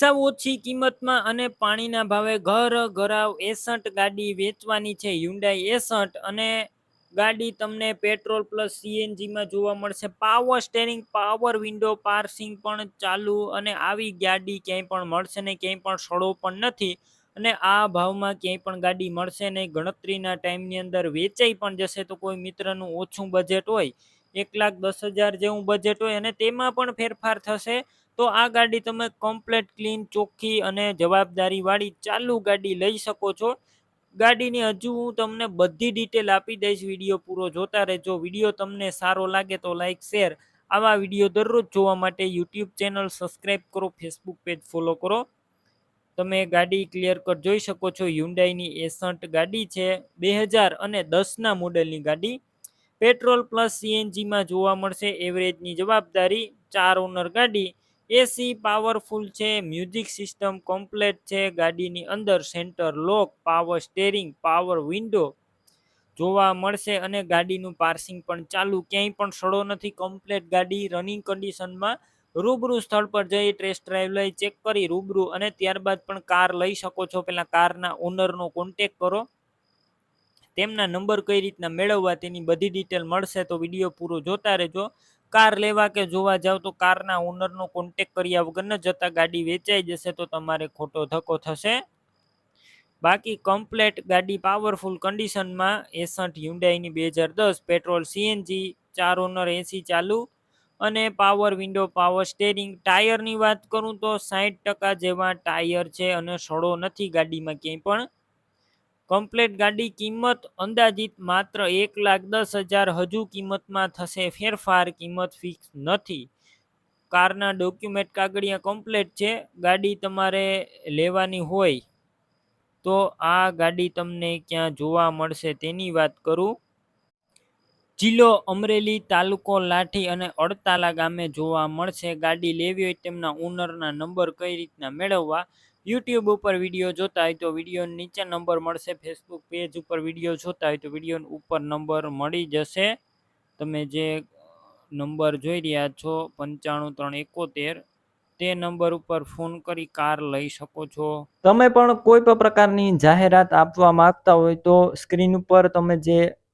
સાવ ઓછી કિંમતમાં અને પાણીના ભાવે ઘર, ઘરાવ એસન્ટ ગાડી વેચવાની છે. યુન્ડાઈ એસન્ટ અને ગાડી તમને પેટ્રોલ પ્લસ સીએનજીમાં જોવા મળશે. Power steering power window passing પણ ચાલુ અને આવી ગાડી ક્યાંય પણ મળશે નહીં, ક્યાંય પણ સડો પણ નથી અને આ ભાવમાં ક્યાંય પણ ગાડી મળશે નહીં. ગણતરીના ટાઈમની અંદર વેચાઈ પણ જશે તો કોઈ મિત્રનું ઓછું બજેટ હોય, એક લાખ દસ હજાર જેવું બજેટ હોય અને તેમાં પણ ફેરફાર થશે. તો આ ગાડી તમે કમ્પ્લેટ ક્લીન ચોખ્ખી અને જવાબદારીવાળી ચાલુ ગાડી લઈ શકો છો. ગાડીની હજુ હું તમને બધી ડિટેલ આપી દઈશ. વીડિયો પૂરો જોતા રહેજો. વીડિયો તમને સારો લાગે તો લાઇક શેર આવા વીડિયો દરરોજ જોવા માટે યુટ્યુબ ચેનલ સબસ્ક્રાઈબ કરો ફેસબુક પેજ ફોલો કરો. તમે ગાડી ક્લિયર કટ જોઈ શકો છો. યુન્ડાઈની એસન્ટ ગાડી છે. બે હજાર અને દસના મોડેલની ગાડી. પેટ્રોલ પ્લસ સીએનજીમાં જોવા મળશે. એવરેજની જવાબદારી ચાર ઓનર ગાડી. એસી પાવરફુલ છે મ્યુઝિક સિસ્ટમ કમ્પ્લેટ છે, ગાડીની અંદર centre lock power steering power window જોવા મળશે અને ગાડીનું પાર્સિંગ પણ ચાલુ. ક્યાંય પણ સડો નથી કમ્પ્લેટ ગાડી રનિંગ કન્ડિશનમાં રૂબરૂ સ્થળ પર જઈ ટેસ્ટ ડ્રાઈવ લઈ ચેક કરી રૂબરૂ અને ત્યારબાદ પણ કાર લઈ શકો છો. પેલા કારના ઓનરનો કોન્ટેક કરો. તેમના નંબર કઈ રીતના મેળવવા તેની બધી ડિટેલ મળશે તો વીડિયો પૂરો જોતા રહેજો. કાર લેવા કે જોવા જાવ તો કારના ઓનરનો કોન્ટેક કર્યા વગર ન જતા ગાડી વેચાઈ જશે તો તમારે ખોટો ધક્કો થશે. બાકી કમ્પ્લેટ ગાડી પાવરફુલ કન્ડિશનમાં એસઠ યુન્ડાઈની બે હજાર દસ પેટ્રોલ સીએનજી ચાર ઓનર એસી ચાલુ અને પાવર વિન્ડો પાવર સ્ટેરિંગ ટાયરની વાત કરું તો સાઠ ટકા જેવા ટાયર છે અને સડો નથી ગાડીમાં ક્યાંય પણ. કમ્પ્લેટ ગાડી કિંમત અંદાજિત માત્ર એક લાખ દસ હજાર હજુ કિંમતમાં થશે. ફેરફાર કિંમત ફિક્સ નથી. કારના ડોક્યુમેન્ટ કાગળિયા કમ્પ્લેટ છે. ગાડી તમારે લેવાની હોય તો આ ગાડી તમને ક્યાં જોવા મળશે તેની વાત કરું. જિલ્લો અમરેલી તાલુકો લાઠી અને અડતાલા ગામે જોવા મળશે. ગાડી લેવી હોય તેમના ઓનરના નંબર કઈ રીતના મેળવવા? યુટ્યુબ ઉપર વીડિયો જોતા હોય તો વીડિયો નીચે નંબર મળશે. ફેસબુક પેજ ઉપર વીડિયો જોતા હોય તો વીડિયો ઉપર નંબર મળી જશે. તમે જે નંબર જોઈ રહ્યા છો, પંચાણું ત્રણ એકોતેર, તે નંબર ઉપર ફોન કરી કાર લઈ શકો છો. તમે પણ કોઈ પણ પ્રકારની જાહેરાત આપવા માંગતા હોય તો સ્ક્રીન ઉપર તમે જે